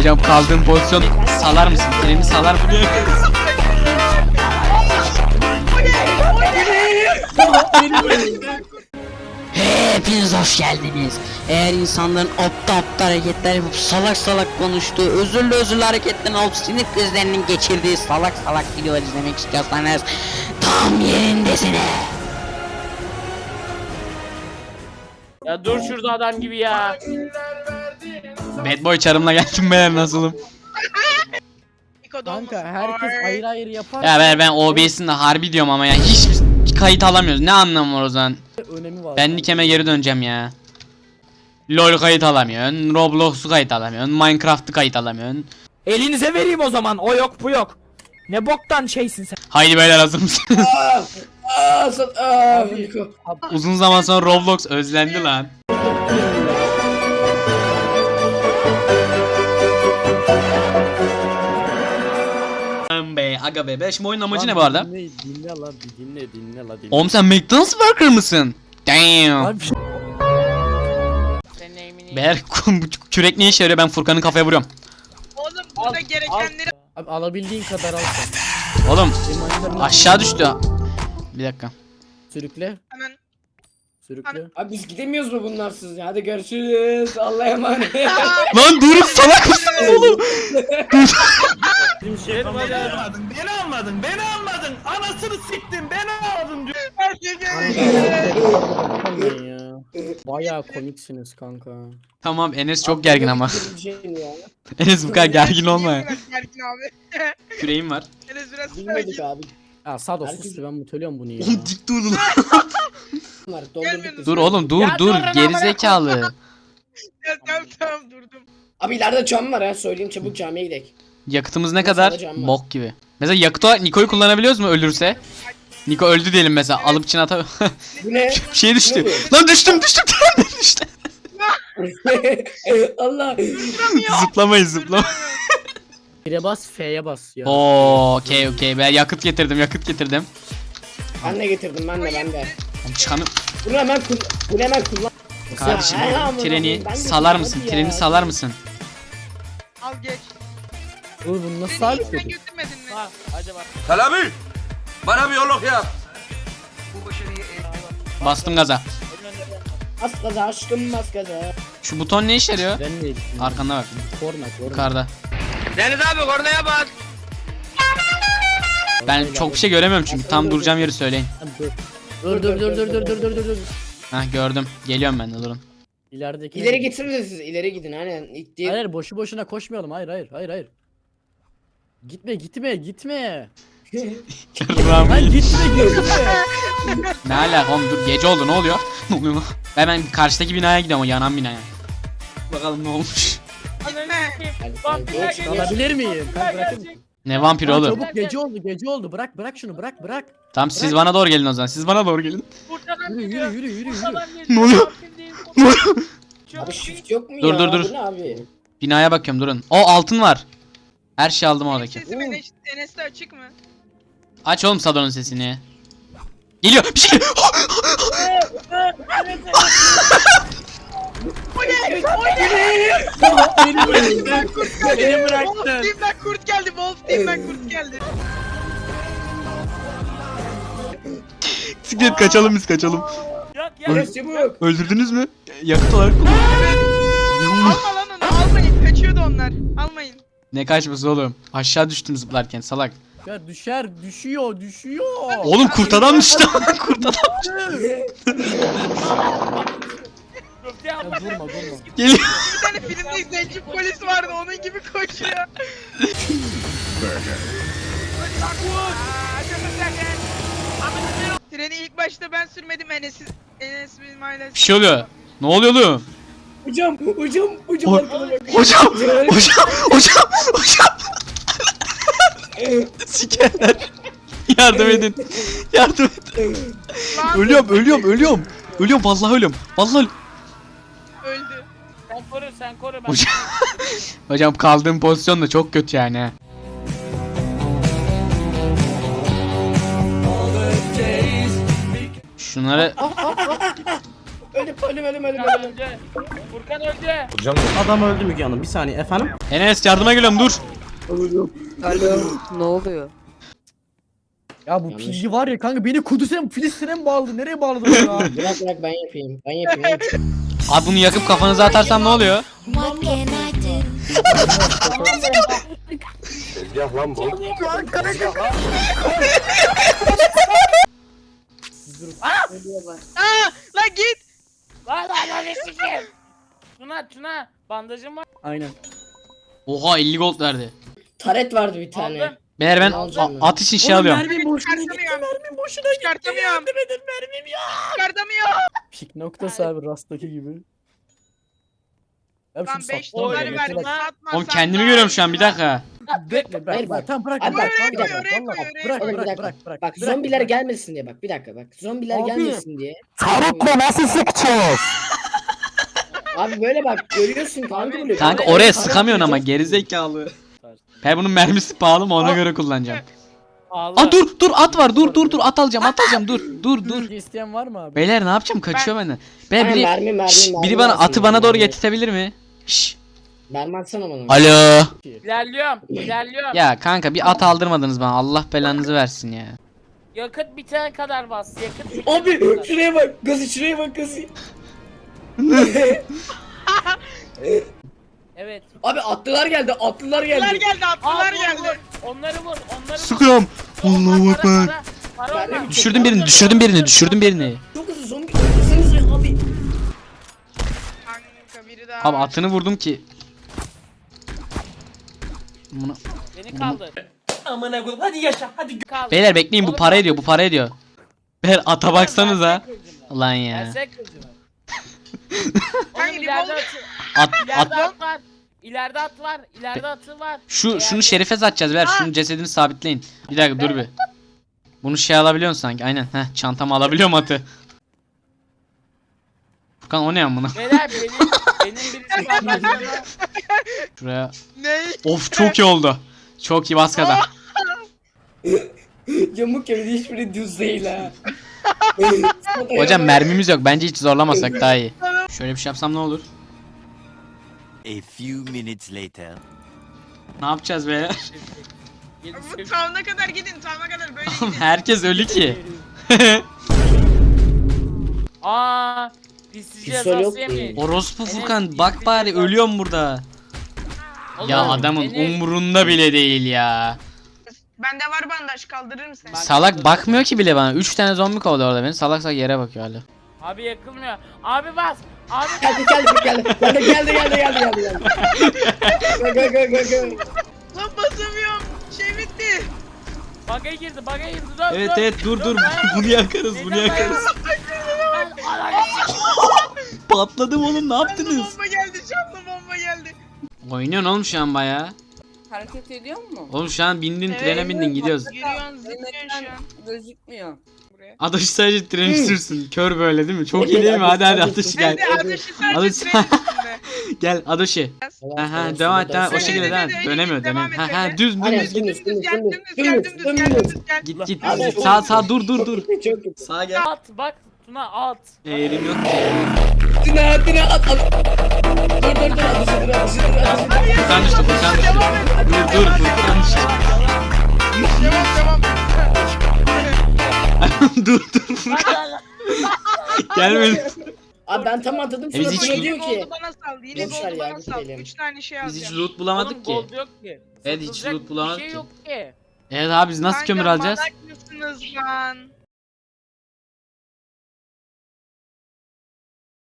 Hocam kaldığım pozisyon salar mısın? Elini salar mı? Hepiniz hoş geldiniz. Eğer insanların aptal aptal hareketler yapıp salak salak konuştuğu, özürlü özürlü hareketlerin olup sinir krizlerinin geçirdiği salak salak videolar izlemek istiyorsanız tam yerindesiniz. Ya dur şurada adam gibi ya. Bad boy çarımla geldim ben nasılım? Kanka herkes ayrı ayrı yapar. Ya ben ben OBS'in de harbi diyorum ama ya hiç kayıt alamıyoruz. Ne anlamı var o zaman? önemi var. Ben Nikem'e geri döneceğim ya. LoL kayıt alamıyorsun, Roblox'u kayıt alamıyorsun, Minecraft'ı kayıt alamıyorsun. Elinize vereyim o zaman. O yok bu yok. Ne boktan şeysin sen. Haydi beyler hazır mısınız? Aa, aa. Uzun zaman sonra Roblox özlendi lan. Be aga be. Ben şimdi oyunun amacı ne bu arada? Dinle, dinle la bir dinle dinle la dinle. Oğlum sen McDonald's worker mısın? Damn. Abi, bu kürek ne işe yarıyor? Ben Furkan'ın kafaya vuruyorum. Oğlum burada gerekenleri abi alabildiğin kadar al sen. Oğlum Benim aşağı düştü. Bir dakika. Sürükle. hemen Sürükle. Abi biz gidemiyoruz mu bunlarsız ya? Hadi görüşürüz. Allah'a emanet. Lan durun salak mısınız oğlum? Beni almadın, beni almadın, beni almadın. Anasını siktin, beni almadın diyor. Kanka ya. Bayağı komiksiniz kanka. Tamam Enes çok gergin ama. Ya. Enes bu kadar gergin olma ya. Biraz gergin abi. Küreğim var. Enes biraz Bilmedik sakin. abi. Ya Sado Herkes- sus ben mutluyorum bunu ya. Oğlum dik durdu lan. Bunlar doldurduk biz. Dur oğlum dur Ya dur dur, geri zekalı. Ya, tamam tamam durdum. Abi ileride cam var ha. Söyleyeyim çabuk camiye gidelim. Yakıtımız ne kadar? alacağım ben. Bok gibi. Mesela yakıt olarak Niko'yu kullanabiliyoruz mu ölürse? Niko öldü diyelim mesela alıp içine ata Bu ne? bir şey düştü. Ne Lan düştüm düştüm düştüm. Allah. Zıplamayız zıplama. Bire bas F'ye bas ya. Oo okey okey ben yakıt getirdim yakıt getirdim. Ben de getirdim ben de ben de. Oğlum Çıkanı Bunu hemen kullan. Bunu hemen kullan. kardeşim Ya, treni salar mısın? Treni salar mısın? Al geç. Dur bunu nasıl Seni hiç sen hallettin? götürmedin mi? Ha, hadi bak. Selami! Bana bir yolluk yap. Bastım gaza. Az kaza aşkım az kaza. Şu buton ne işe yarıyor? Ben neydim? Arkanda bak Korna korna. yukarıda. Deniz abi kornaya bas. Ben çok bir şey göremiyorum çünkü tam duracağım yeri söyleyin. Dur dur dur dur dur dur dur dur dur. Hah gördüm. Geliyorum ben de durun. İlerideki. İleri de siz ileri gidin aynen. Diye. Hayır boşu boşuna koşmayalım. Hayır hayır hayır hayır. Gitme gitme gitme. Lan gitme gitme. ne alaka oğlum dur gece oldu ne oluyor? ne oluyor lan? Ben ben karşıdaki binaya gidiyorum o yanan binaya. Bakalım ne olmuş. Gitme. Vampirler geliyor. Alabilir miyim? Kanka bırakın. Ne vampiri Lan oğlum? Çabuk gece oldu gece oldu. Bırak bırak şunu bırak bırak. Tamam siz bana doğru gelin o zaman. Siz bana doğru gelin. Buradan Yürü geliyor. yürü yürü yürü yürü. Geliyor. Ne oluyor? Vampir Ne oluyor? Abi shift yok mu Dur, ya? dur, dur. Bu ne abi? Binaya bakıyorum durun. O altın var. Her şey aldım oradaki. Sesim Enes, Enes'te açık mı? Aç oğlum Sadon'un sesini. Geliyor. Bir şey. Team'den kurt geldi. Beni Wolf bıraktın. Team'den kurt geldi. Wolf Team'den kurt geldi. Siklet kaçalım biz kaçalım. Yok ya. Çabuk. Öldürdünüz mü? Yakıt olarak kullan. Alma lan onu almayın. Kaçıyordu onlar. Almayın. Ne kaçması oğlum? Aşağı düştüm zıplarken salak. Ya düşer düşüyor düşüyor. Oğlum kurt adam düştü. kurt adam Ya durma durma. geliyor. Bir tane filmde zenci polis vardı. Onun gibi koşuyor. Treni ilk başta ben sürmedim Enes'i Enes benim ailesi. Bir şey oluyor. Ne oluyor oğlum? Hocam hocam hocam O- arkana bak. Hocam, hocam, hocam, hocam. Sikerler. Yardım edin. Yardım edin. Lan Ölüyorum, ölüyorum, ölüyorum. Ölüyorum vallahi ölüyorum. Vallahi ölüyorum. Sen koru. Ben Hocam, hocam kaldığım pozisyon da çok kötü yani. Şunları Öldüm öldüm öldüm öldüm Furkan öldü. Furkan öldü. Adam öldü Müge Hanım. Bir saniye efendim. Enes yardıma geliyorum dur. Alo ne oluyor? Ya bu pilli var ya kanka beni Kudüs'e mi Filistin'e mi bağladı? Nereye bağladı bu ya? Bırak bırak ben yapayım. Ben yapayım. ben yapayım. Abi bunu yakıp kafanıza atarsam ne oluyor? I do? Aa lan git. Lan lan lan. Tuna Tuna bandajım var. Aynen. Oha 50 gold verdi. Taret vardı bir tane. Aldım. Beyler ben a- at için şey alıyorum. mermi boşuna gitti. Çıkartamıyorum. Mermi boşuna gitti. Çıkartamıyorum. Yardım edin mermim ya. Çıkartamıyorum. Pik noktası abi rastaki gibi. Ya Lan şunu 5 saptım dolar verdim. bekle, Satma Oğlum kendimi görüyorum şu an bir dakika. Bekle bırak. bak. Tamam bırak. Abi bırak, bak, bir bırak, dakika. bırak, vallahi Oraya bırak, bırak, bırak, Bak bırak, zombiler bırak. gelmesin diye bak bir dakika bak. Zombiler Abi. gelmesin diye. nasıl sıkacağız? Abi böyle bak görüyorsun kanka böyle. Kanka oraya taret sıkamıyorsun ama gerizekalı. Ben bunun mermisi pahalı mı ona göre kullanacağım. Ağla. Aa dur dur at var dur dur dur at alacağım at alacağım dur dur dur. İsteyen var mı abi? Beyler ne yapacağım kaçıyor benden. Ben Ha, biri mermi, mermi, Şşş, mermi biri bana lazım, atı bana doğru mermi. getirtebilir mi? Şşş. Mermi atsana bana. Alo. İlerliyorum. İlerliyorum. Ya kanka bir at aldırmadınız bana. Allah belanızı versin ya. Yakıt bitene kadar bas. Yakıt bitene Abi kadar. şuraya bak. Gazı şuraya bak gazı. Evet. Abi atlılar geldi atlılar Atlılar geldi. geldi Aa, atlılar vur, geldi. vur. Onları vur. Onları vur. Sıkıyorum. Onlar para, para. Para Mermi onlar. bitti. Düşürdüm birini, düşürdüm birini, düşürdüm birini. Çok hızlı zombi öldürsenize abi. Kanka biri daha Abi var. atını vurdum ki. Bunu... Beni kaldır. Amına koyayım hadi yaşa hadi. Kaldır. Beyler bekleyin bu Oğlum, para ediyor, bu para ediyor. Beyler ata baksanıza. Ulan ya. Versene kılıcını. Kanka Oğlum ileride atı, At, ileride at. at var. İleride at var. İleride atı var. Şu şunu şerife satacağız ver. Şunun cesedini sabitleyin. Bir dakika dur bir. Bunu şey alabiliyorsun sanki. Aynen. Heh, çantama alabiliyorum atı. Furkan o ne amına? Beyler benim benim birisi bandajlarına Şuraya. Ne? Of çok iyi oldu. Çok iyi bas gaza. Yamuk gibi hiçbiri düz değil ha. Hocam mermimiz yok. Bence hiç zorlamasak daha iyi. Şöyle bir şey yapsam ne olur? A few minutes later. Ne yapacağız be? Bu tavana kadar gidin tavana kadar böyle gidin. Herkes ölü ki. Aa, pislice Pistol yok ki. Orospu Furkan bak bari ölüyorum burada. Ya Oğlum, adamın Enes, umurunda bile değil ya. Bende var bandaj kaldırır mısın? Salak bakmıyor ki bile bana. 3 tane zombi kovalıyor orada beni. Salak salak yere bakıyor hala. Abi yakılmıyor. Abi bas. Abi Geldi geldi geldi. Geldi geldi geldi geldi geldi geldi. Go go go go go. Lan basamıyorum. Şey bitti. Baga girdi, baga girdi. Dur, Evet dur. evet dur dur. Bunu yakarız bunu Neden yakarız. Ben- Ananı Patladım oğlum ne Canlı yaptınız? bomba geldi canlı bomba geldi. Oynuyorsun oğlum şu an baya. Hareket ediyor mu? Oğlum şu an bindin Evet, trene bindin gidiyoruz. Giriyorsun zıplıyorsun şu an. Gözükmüyor. Buraya. Ateş sadece treni sürsün. Kör böyle değil mi? Çok iyi değil mi? Hadi hadi Ateş gel. Hadi ateşi sadece Ateş- trenin üstünde. Gel Adoşi. Ha ha devam et devam et. O şekilde devam et. Dönemiyor dönemiyor. devam Ha et ha düz Aynen. düz. Dümdüz, Dümdüz dümdüz, gel dümdüz, gel dümdüz, gel dümdüz. gel. Git git. Hadi. Sağ sağ dur dur dur. Çok kötü. Sağa gel. At bak Tuna at. Eğrim yok. Dina dina at at. Dur dur dur atışı dur atışı dur atışı dur. Furkan düştü Furkan düştü. Dur dur Furkan düştü. Devam devam. dur dur Furkan. Gelme. Abi ben tam atladım E biz hiç- Yine diyor ki. goldu bana sal. Yine ver goldu ya, bana sal. gidelim. 3 tane şey Biz hiç alacağım. loot bulamadık Oğlum, ki. gold yok ki. Evet, hiç Satılacak loot bulamadık bir şey ki. yok ki. Evet abi biz nasıl Kanka, kömür alacağız? malak mısınız lan?